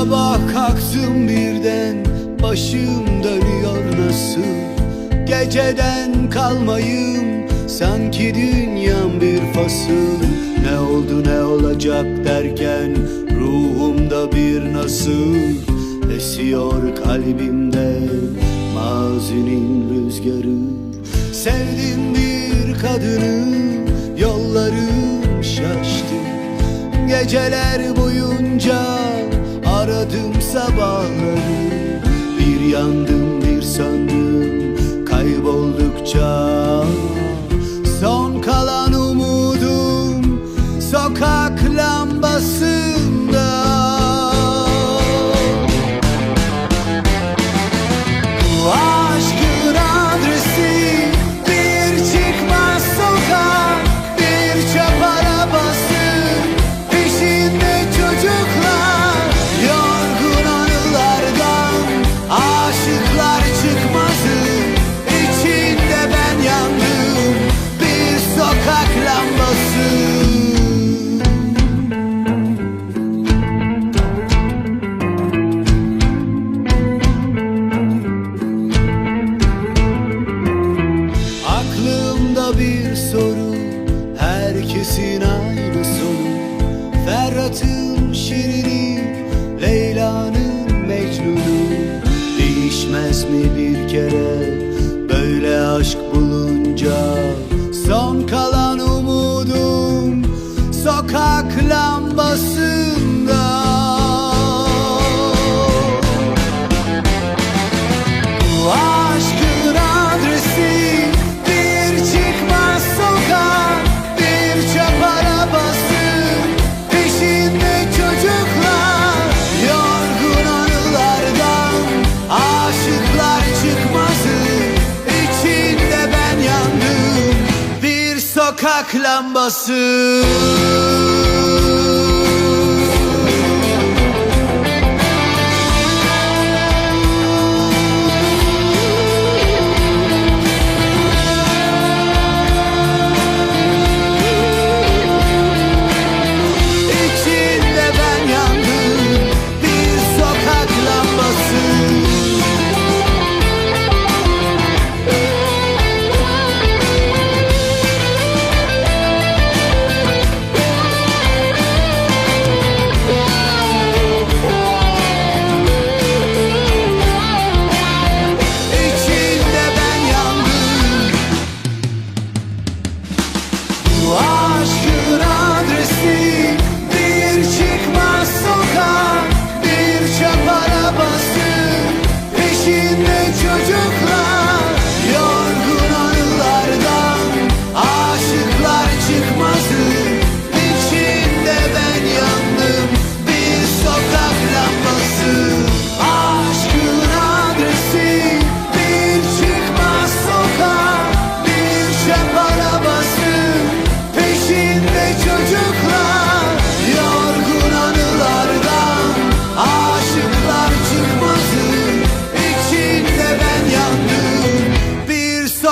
Baktım birden başım dönüyor nasıl? Geceden kalmayım sanki dünyam bir fasıl. Ne oldu ne olacak derken ruhumda bir nasıl? Esiyor kalbimde mazinin rüzgarı. Sevdim bir kadını yollarım şaştı. Geceler boyunca aradım sabahları. Bir yandım bir sandım kayboldukça. Son kalan umudum sokak lambasında Herkesin aynı sonu Ferhat'ın şirini Leyla'nın Mecnun'u. Değişmez mi bir kere Böyle aşk sokak lambası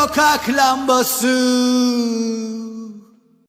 sokak lambası